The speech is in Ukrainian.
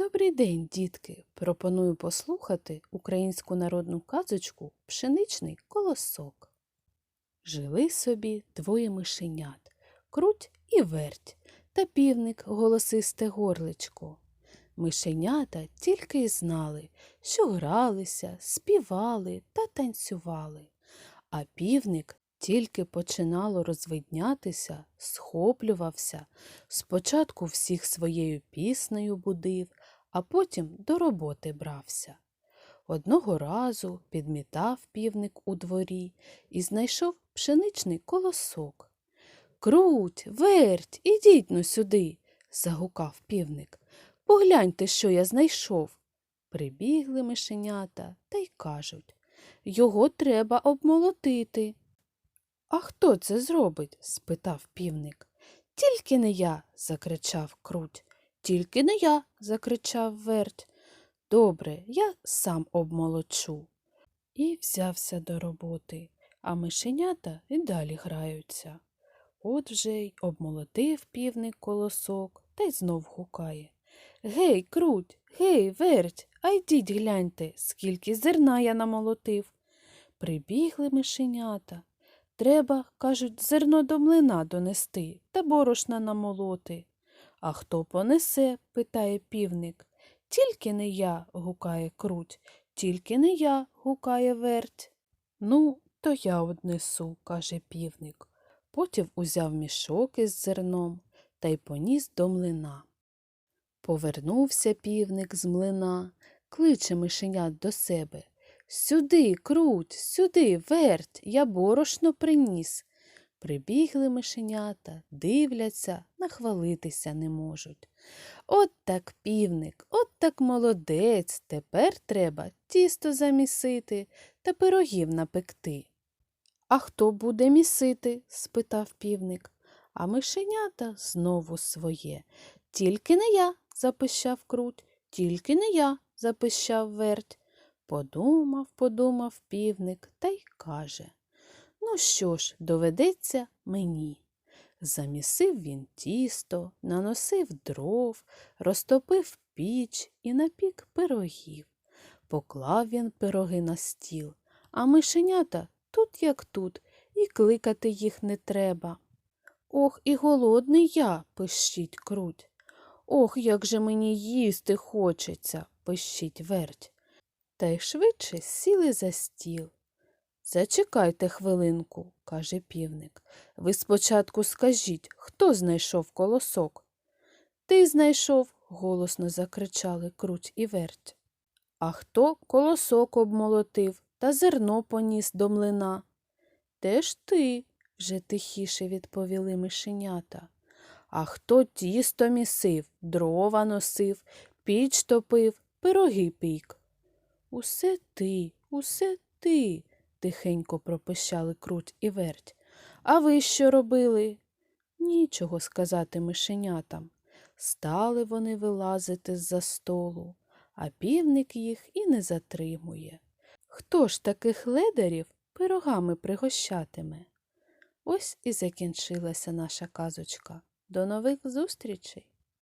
Добрий день, дітки! Пропоную послухати українську народну казочку Пшеничний колосок. Жили собі двоє мишенят круть і верть, та півник голосисте горличко. Мишенята тільки й знали, що гралися, співали та танцювали. А півник тільки починало розвиднятися, схоплювався, спочатку всіх своєю піснею будив, а потім до роботи брався. Одного разу підмітав півник у дворі і знайшов пшеничний колосок. Круть, верть, ідіть но сюди, загукав півник. Погляньте, що я знайшов. Прибігли мишенята та й кажуть його треба обмолотити. А хто це зробить? спитав півник. Тільки не я, закричав круть. Тільки не я, закричав верть. Добре, я сам обмолочу. І взявся до роботи, а мишенята і далі граються. От вже й обмолотив півник колосок та й знов гукає. Гей, круть, гей, верть, а йдіть гляньте, скільки зерна я намолотив. Прибігли мишенята. Треба, кажуть, зерно до млина донести та борошна намолоти. А хто понесе? питає півник. Тільки не я, гукає круть, тільки не я, гукає верть. Ну, то я однесу, каже півник. Потім узяв мішок із зерном та й поніс до млина. Повернувся півник з млина, кличе мишенят до себе. Сюди, круть, сюди, верть, я борошно приніс. Прибігли мишенята, дивляться, нахвалитися не можуть. От так півник, от так молодець, тепер треба тісто замісити та пирогів напекти. А хто буде місити? спитав півник. А мишенята знову своє. Тільки не я, запищав круть, тільки не я, запищав верть. Подумав, подумав півник та й каже Ну що ж, доведеться мені. Замісив він тісто, наносив дров, розтопив піч і напік пирогів. Поклав він пироги на стіл, а мишенята тут як тут, і кликати їх не треба. Ох, і голодний я, пищить круть. Ох, як же мені їсти хочеться, пищить верть. Та й швидше сіли за стіл. Зачекайте хвилинку, каже півник. Ви спочатку скажіть, хто знайшов колосок? Ти знайшов, голосно закричали круть і верть. А хто колосок обмолотив та зерно поніс до млина? Теж ти, вже тихіше відповіли мишенята. А хто тісто місив, дрова носив, піч топив, пироги пік? Усе ти, усе ти, тихенько пропищали круть і верть. А ви що робили? Нічого сказати мишенятам. Стали вони вилазити з-за столу, а півник їх і не затримує. Хто ж таких ледарів пирогами пригощатиме? Ось і закінчилася наша казочка. До нових зустрічей!